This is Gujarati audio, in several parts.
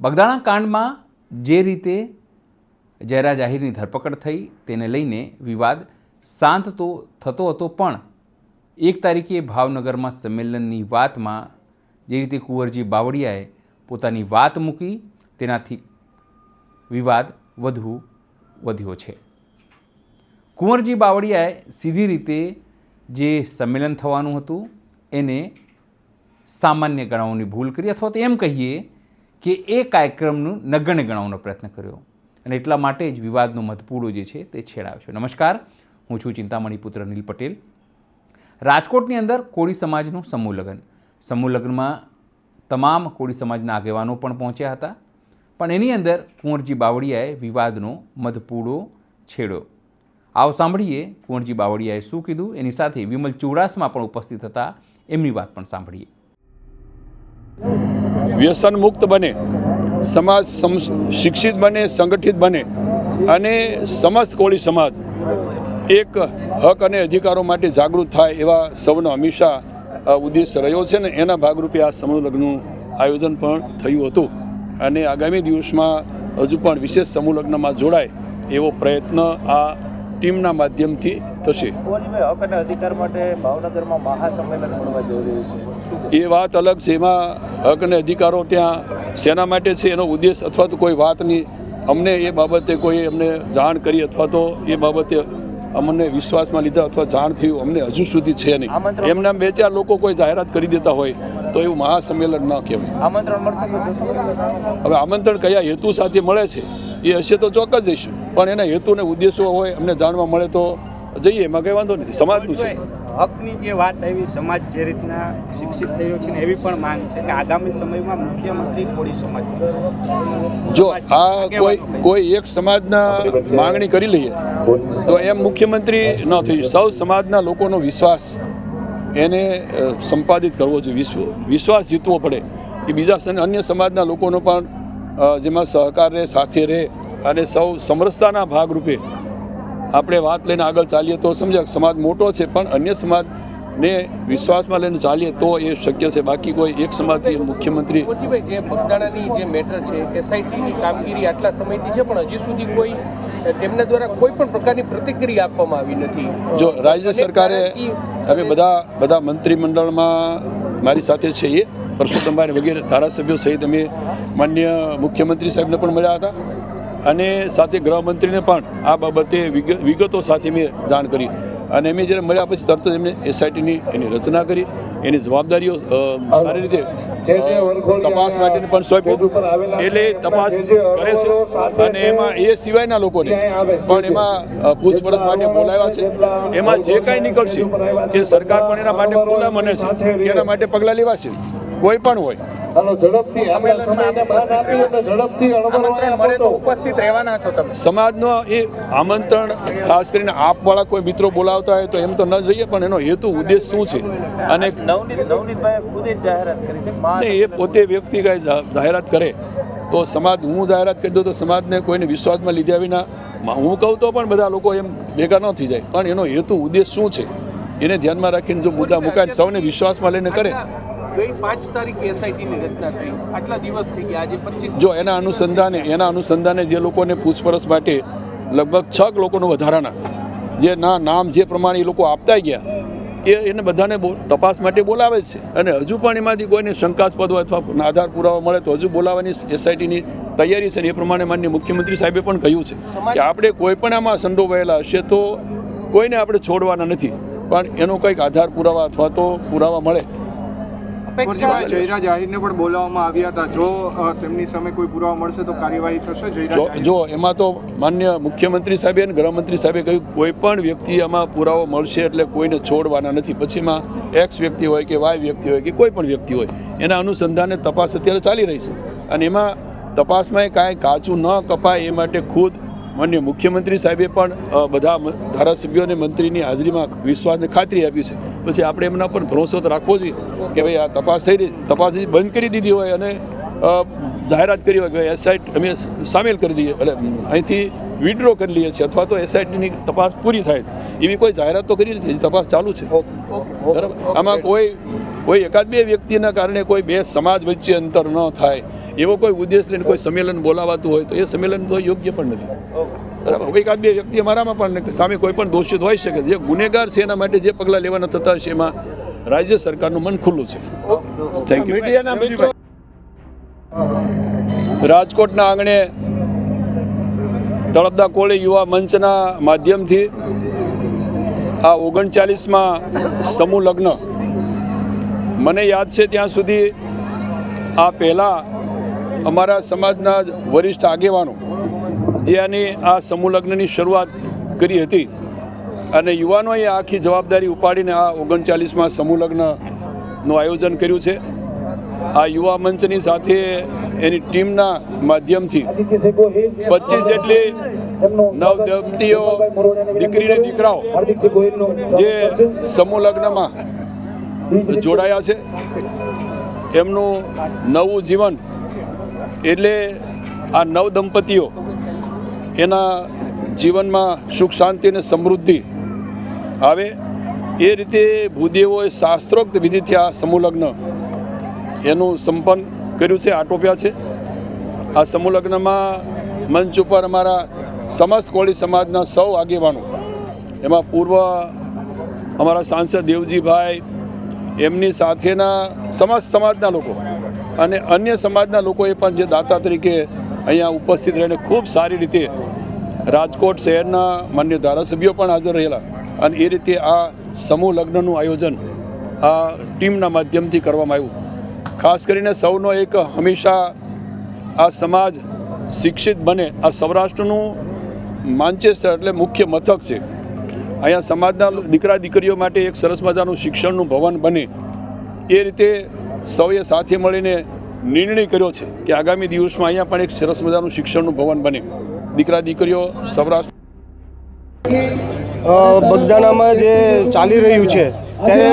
બગદાણા કાંડમાં જે રીતે જયરા જાહીરની ધરપકડ થઈ તેને લઈને વિવાદ શાંત તો થતો હતો પણ એક તારીખે ભાવનગરમાં સંમેલનની વાતમાં જે રીતે કુંવરજી બાવળિયાએ પોતાની વાત મૂકી, તેનાથી વિવાદ વધુ વધ્યો છે. કુંવરજી બાવળિયાએ સીધી રીતે જે સંમેલન થવાનું હતું, એને સામાન્ય ગણાવવાની ભૂલ કરી અથવા તો એમ કહીએ કે એ કાર્યક્રમનું નગણ્ય ગણાવવાનો પ્રયત્ન કર્યો. અને એટલા માટે જ વિવાદનો મધપૂડો જે છે તે છેડાવ્યો છે. નમસ્કાર, હું છું ચિંતામણી પુત્ર નીલ પટેલ. રાજકોટની અંદર કોળી સમાજનું સમૂહ લગ્ન. સમૂહ લગ્નમાં તમામ કોળી સમાજના આગેવાનો પણ પહોંચ્યા હતા. પણ એની અંદર કુંવરજી બાવળિયાએ વિવાદનો મધપૂડો છેડ્યો. આવો સાંભળીએ કુંવરજી બાવળિયાએ શું કીધું. એની સાથે વિમલ ચુડાસમા પણ ઉપસ્થિત હતા. એમની વાત પણ સાંભળીએ. વ્યસન મુક્ત બને, સમાજ શિક્ષિત બને, સંગઠિત બને અને સમસ્ત કોળી સમાજ એક હક અને અધિકારો માટે જાગૃત થાય એવા સૌનો હંમેશા ઉદ્દેશ રહ્યો છે ને એના ભાગરૂપે આ સમૂહ લગ્નનું આયોજન પણ થયું હતું. અને આગામી દિવસમાં હજુ પણ વિશેષ સમૂહ લગ્નમાં જોડાય એવો પ્રયત્ન આ ટીમના માધ્યમથી થશે. અધિકાર માટે ભાવનગરમાં મહાસંમેલન એ વાત અલગ છે. એમાં હક અને અધિકારો ત્યાં શેના માટે છે એનો ઉદ્દેશ અથવા તો કોઈ વાતની અમને એ બાબતે કોઈ અમને જાણ કરી અથવા તો એ બાબતે અમને વિશ્વાસમાં લીધા અથવા જાણ થયું અમને હજુ સુધી છે નહીં. એમના બે ચાર લોકો કોઈ જાહેરાત કરી દેતા હોય તો એવું મહાસંમેલન ન કહેવાય. આમંત્રણ મળશે હવે આમંત્રણ કયા હેતુ સાથે મળે છે એ હશે તો ચોક્કસ જઈશું. પણ એના હેતુ અને ઉદ્દેશો હોય અમને જાણવા મળે તો જઈએ એમાં કંઈ વાંધો નથી. સમાજનું છે. હકની જે વાત આવી સમાજ જે રીતના શિક્ષિત થયો છે ને એવી પણ માંગ છે કે આગામી સમયમાં મુખ્યમંત્રી કોળી સમાજ જો આ કોઈ કોઈ? એક સમાજના માંગણી કરી લઈએ તો એમ મુખ્યમંત્રી ન થઈ સૌ સમાજના લોકોનો વિશ્વાસ એને સંપાદિત કરવો જોઈએ. વિશ્વ વિશ્વાસ જીતવો પડે. કે બીજા અન્ય સમાજના લોકોનો પણ જેમાં સહકાર રહે સાથે રહે અને સૌ સમરસતાના ભાગરૂપે આપણે વાત લઈને આગળ ચાલીએ તો સમજ્યા સમાજ મોટો છે પણ અન્ય સમાજને વિશ્વાસમાં લઈને ચાલીએ તો એ શક્ય છે. બાકી કોઈ એક સમાજથી મુખ્યમંત્રી જે બગદાણાની જે મેટર છે એસઆઈટીની કામગીરી આટલા સમયથી છે પણ હજી સુધી કોઈ તેમના દ્વારા કોઈ પણ પ્રકારની પ્રતિક્રિયા આપવામાં આવી નથી. જો રાજ્ય સરકારે હવે બધા બધા મંત્રીમંડળમાં મારી સાથે છે એ પરસોત્તમભાઈ વગેરે ધારાસભ્યો સહિત અમે માન્ય મુખ્યમંત્રી સાહેબને પણ મળ્યા હતા. અને સાથે ગૃહમંત્રીને પણ આ બાબતે વિગતો સાથે મેં જાણ કરી. અને અમે જ્યારે મળ્યા પછી તરત જ એમને એસઆઈટીની એની રચના કરી, એની જવાબદારીઓ સારી રીતે તપાસ માટે પણ સોંપ્યું એટલે તપાસ કરે છે અને એમાં એ સિવાયના લોકોને પણ એમાં પૂછપરછ માટે બોલાવ્યા છે. એમાં જે કાંઈ નીકળશે એ સરકાર પણ એના માટે ખુલ્લા મને છે એના માટે પગલાં લેવા છે કોઈ પણ હોય. આમંત્રણ મળે તો ઉપસ્થિત રહેવાના છો તમે. સમાજનો એ આમંત્રણ ખાસ કરીને આપવાળા કોઈ મિત્રો બોલાવતા હોય તો એમ તો ન જઈએ પણ એનો હેતુ ઉદ્દેશ શું છે? અને એ પોતે વ્યક્તિ કાંઈ જાહેરાત કરે તો સમાજ હું જાહેરાત કરી દઉં તો સમાજને કોઈને વિશ્વાસમાં લીધા વિના હું કહું તો પણ બધા લોકો એમ ભેગા ન થઈ જાય. પણ એનો હેતુ ઉદ્દેશ શું છે? એને ધ્યાનમાં રાખીને જો મુદ્દા મુકાય સૌને વિશ્વાસમાં લઈને કરે ગઈ પાંચ તારીખ એસઆઈટીની રચના થઈ. આટલા દિવસ થઈ ગયા. આજે પચીસ જો એના અનુસંધાને એના અનુસંધાને જે લોકોને પૂછપરછ માટે લગભગ છ લોકોનો વધારાના જે ના નામ જે પ્રમાણે એ લોકો આપતા ગયા એ એને બધાને તપાસ માટે બોલાવે છે. અને હજુ પણ એમાંથી કોઈને શંકાસ્પદ હોય અથવા આધાર પુરાવા મળે તો હજુ બોલાવવાની એસઆઈટીની તૈયારી છે ને એ પ્રમાણે માન્ય મુખ્યમંત્રી સાહેબે પણ કહ્યું છે કે આપણે કોઈ પણ આમાં સંડોવાયેલા હશે તો કોઈને આપણે છોડવાના નથી. પણ એનો કંઈક આધાર પુરાવા અથવા તો પુરાવા મળે કુંવરજીભાઈ જયરાજ આહિરને પણ બોલાવવામાં આવ્યા હતા. જો તેમની સામે કોઈ પુરાવા મળશે તો કાર્યવાહી થશે. જયરાજ જો જો એમાં તો માન્ય મુખ્યમંત્રી સાહેબે અને ગૃહમંત્રી સાહેબે કહ્યું કોઈ પણ વ્યક્તિ આમાં પુરાવો મળશે એટલે કોઈને છોડવાના નથી. પછીમાં એક્સ વ્યક્તિ હોય કે વાય વ્યક્તિ હોય કે કોઈ પણ વ્યક્તિ હોય એના અનુસંધાને તપાસ અત્યારે ચાલી રહી છે. અને એમાં તપાસમાં એ કાંઈ કાચું ન કપાય એ માટે ખુદ માન્ય મુખ્યમંત્રી સાહેબે પણ બધા ધારાસભ્યોને મંત્રીની હાજરીમાં વિશ્વાસને ખાતરી આપી છે. પછી આપણે એમના પર ભરોસો રાખવો જોઈએ કે ભાઈ આ તપાસ થઈ રહી, તપાસ બંધ કરી દીધી હોય અને જાહેરાત કરી હોય કે એસઆઈટ અમે સામેલ કરી દઈએ. એટલે અહીંથી વિડ્રો કરી લઈએ છીએ અથવા તો એસઆઈટીની તપાસ પૂરી થાય. એવી કોઈ જાહેરાત તો કરી નથી તપાસ ચાલુ છે. બરાબર? આમાં કોઈ કોઈ એકાદ બે વ્યક્તિના કારણે કોઈ બે સમાજ વચ્ચે અંતર ન થાય. એવો કોઈ ઉદ્દેશ લઈને કોઈ સંમેલન બોલાવાતું હોય તો એ સંમેલન તો યોગ્ય પણ નથી. બરાબર? એકાદ બે વ્યક્તિ અમારામાં પણ સામે કોઈ પણ દોષિત હોઈ શકે. જે ગુનેગાર છે એના માટે જે પગલાં લેવાના થતા હશે એમાં રાજ્ય સરકારનું મન ખુલ્લું છે. થેન્ક યુ રાજકોટના આંગણે તળપદા કોળી યુવા મંચના માધ્યમથી આ ઓગણચાલીસમાં સમૂહ લગ્ન. મને યાદ છે ત્યાં સુધી આ પહેલાં અમારા સમાજના વરિષ્ઠ આગેવાનો જે આની આ સમૂહ લગ્નની શરૂઆત કરી હતી અને યુવાનોએ આખી જવાબદારી ઉપાડીને આ ઓગણચાલીસમાં સમૂહ લગ્નનું આયોજન કર્યું છે. આ યુવા મંચની સાથે એની ટીમના માધ્યમથી પચીસ જેટલી નવદંપતીઓ દીકરીને દીકરાઓ જે સમૂહ લગ્નમાં જોડાયા છે. એમનું નવું જીવન એટલે આ નવ દંપતીઓ એના જીવનમાં સુખ શાંતિ અને સમૃદ્ધિ આવે એ રીતે ભૂદેવોએ શાસ્ત્રોક્ત વિધિથી આ સમૂહલગ્ન એનું સંપન્ન કર્યું છે, આટોપ્યા છે. આ સમૂહલગ્નમાં મંચ ઉપર અમારા સમસ્ત કોળી સમાજના સૌ આગેવાનો, એમાં પૂર્વ અમારા સાંસદ દેવજીભાઈ, એમની સાથેના સમસ્ત સમાજના લોકો અને અન્ય સમાજના લોકોએ પણ જે દાતા તરીકે અહીંયા ઉપસ્થિત રહીને ખૂબ સારી રીતે રાજકોટ શહેરના માન્ય ધારાસભ્યો પણ હાજર રહેલા. અને એ રીતે આ સમૂહ લગ્નનું આયોજન આ ટીમના માધ્યમથી કરવામાં આવ્યું. ખાસ કરીને સૌનો એક હંમેશા આ સમાજ શિક્ષિત બને. આ સૌરાષ્ટ્રનું માન્ચેસ્ટર એટલે મુખ્ય મથક છે. અહીંયા સમાજના દીકરા દીકરીઓ માટે એક સરસ મજાનું શિક્ષણનું ભવન બને. એ રીતે સૌએ સાથે મળીને નિર્ણય કર્યો છે કે આગામી દિવસમાં અહીંયા પણ એક સરસ મજાનું શિક્ષણનું ભવન બને. દીકરા, દીકરીઓ, સૌરાષ્ટ્ર બગદાનામાં જે ચાલી રહ્યું છે, ત્યારે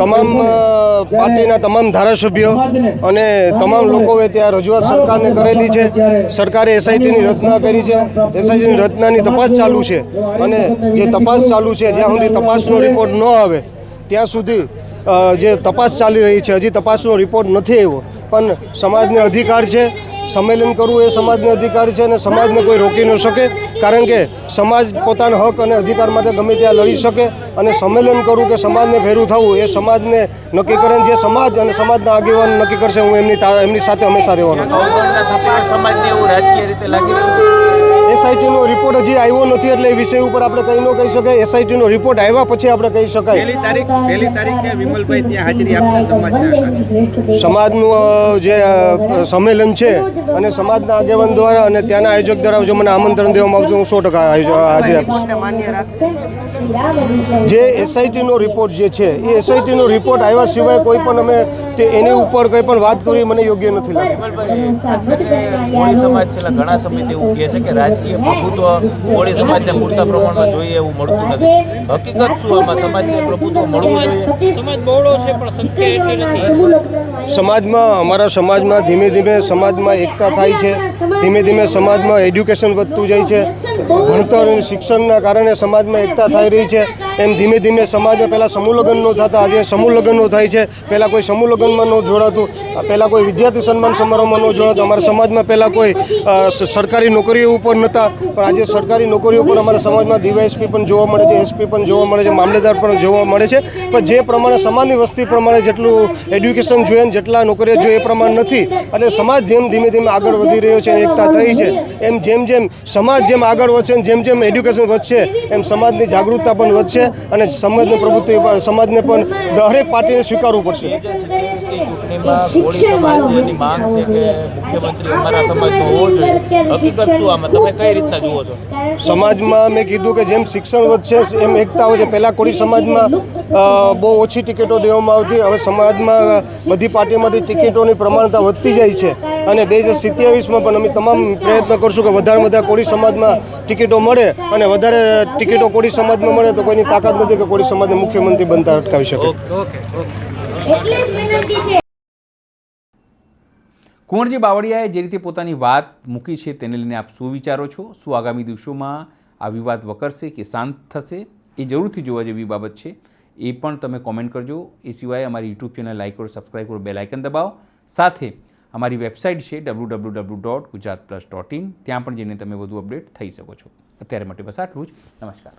તમામ પાર્ટીના તમામ ધારાસભ્યો અને તમામ લોકોએ ત્યાં રજૂઆત સરકારને કરેલી છે. સરકારે એસઆઈટીની રચના કરી છે. એસઆઈટીની રચનાની તપાસ ચાલુ છે. અને જે તપાસ ચાલુ છે, જ્યાં સુધી તપાસનો રિપોર્ટ ન આવે, ત્યાં સુધી જે તપાસ ચાલી રહી છે હજી તપાસનો રિપોર્ટ નથી આવ્યો. પણ સમાજને અધિકાર છે સંમેલન કરવું એ સમાજનો અધિકાર છે અને સમાજને કોઈ રોકી ન શકે કારણ કે સમાજ પોતાના હક અને અધિકાર માટે ગમે ત્યાં લડી શકે અને સંમેલન કરવું કે સમાજને ભેરું થવું એ સમાજને નક્કી કરે જે સમાજ અને સમાજના આગેવાન નક્કી કરશે હું એમની એમની સાથે હંમેશા રહેવાનો છું. એસઆઈટીનો રિપોર્ટ હજી આવ્યો નથી એટલે એ વિષય ઉપર આપણે કંઈ ન કહી શકાય. એસઆઈટીનો રિપોર્ટ આવ્યા પછી આપણે કહી શકાય. પહેલી તારીખ પહેલી તારીખે વિમલભાઈ ત્યાં હાજરી આપશે સમાજનું જે સંમેલન છે અને સમાજના આગેવાન દ્વારા અને ત્યાંના આયોજક દ્વારા જો મને આમંત્રણ દેવામાં આવશે હું સો ટકા આયોજ- હાજર આપીશ જે એસઆઈટીનો રિપોર્ટ જે છે એ એસઆઈટીનો રિપોર્ટ આવ્યા સિવાય કોઈ પણ અમે તે એની ઉપર કંઈ પણ વાત કરવી મને યોગ્ય નથી લાગતું. કોળી સમાજ છેલ્લા ઘણા સમયથી એવું કહે છે કે રાજકીય પ્રભુત્વ કોળી સમાજને પૂરતા પ્રમાણમાં જોઈએ એવું મળતું નથી. હકીકત શું? આમાં સમાજને પ્રભુત્વ મળવું જોઈએ. સમાજ બહોળો છે પણ સંખ્યા એટલી નથી. સમાજમાં અમારા સમાજમાં ધીમે ધીમે સમાજમાં એકતા થાય છે. ધીમે ધીમે સમાજમાં એડ્યુકેશન વધતું જાય છે. ભણતર અને શિક્ષણના કારણે સમાજમાં એકતા થઈ રહી છે. એમ ધીમે ધીમે સમાજમાં પહેલાં સમૂહ લગ્ન ન થતા, આજે સમૂહ લગ્નનો થાય છે. પહેલાં કોઈ સમૂહ લગ્નમાં ન જોડાતું, પહેલાં કોઈ વિદ્યાર્થી સન્માન સમારોહમાં ન જોડાતું. અમારા સમાજમાં પહેલાં કોઈ સરકારી નોકરીઓ ઉપર નહોતા પણ આજે સરકારી નોકરીઓ પર અમારા સમાજમાં ડીવાયએસપી પણ જોવા મળે છે, એસપી પણ જોવા મળે છે મામલેદાર પણ જોવા મળે છે. પણ જે પ્રમાણે સમાજની વસ્તી પ્રમાણે જેટલું એડ્યુકેશન જોઈએ ને જેટલા નોકરીઓ જોઈએ એ પ્રમાણે નથી. એટલે સમાજ જેમ ધીમે ધીમે આગળ વધી રહ્યો છે, એકતા થઈ છે. એમ જેમ જેમ સમાજ જેમ આગળ વધશે જેમ જેમ એડ્યુકેશન વધશે, એમ સમાજની જાગૃતતા પણ વધશે. અને સમાજની પ્રવૃત્તિ સમાજને પણ દરેક પાર્ટીને સ્વીકારવું પડશે. સમાજમાં મેં કીધું કે જેમ શિક્ષણ વધશે એમ એકતા હોય છે પહેલાં કોળી સમાજમાં બહુ ઓછી ટિકિટો દેવામાં આવતી. હવે સમાજમાં બધી પાર્ટીમાંથી ટિકિટોની પ્રમાણતા વધતી જાય છે. અને બે હજાર સિત્યાવીસમાં પણ અમે તમામ પ્રયત્ન કરશું કે વધારે વધારે કોળી સમાજમાં ટિકિટો મળે અને વધારે ટિકિટો કોળી સમાજમાં મળે તો કોઈની તાકાત નથી કે કોળી સમાજને મુખ્યમંત્રી બનતા અટકાવી શકે. ઓકે ઓકે એટલે જ વિનંતી છે. કુંવરજી બાવળિયાએ જે રીતે પોતાની વાત મૂકી છે તેને લઈને આપ શું વિચારો છો? શું આગામી દિવસોમાં આ વિવાદ વકરશે કે શાંત થશે? એ જરૂરથી જોવા જેવી બાબત છે. એ પણ તમે કોમેન્ટ કરજો. એ સિવાય અમારી યુટ્યુબ ચેનલ લાઇક કરો સબસ્ક્રાઈબ કરો બેલ આઇકન દબાવો. સાથે અમારી વેબસાઇટ છે W W W dot Gujarat plus dot in ત્યાં પણ જઈને તમે વધુ અપડેટ થઈ શકો છો. અત્યારે માટે બસ આટલું જ. નમસ્કાર.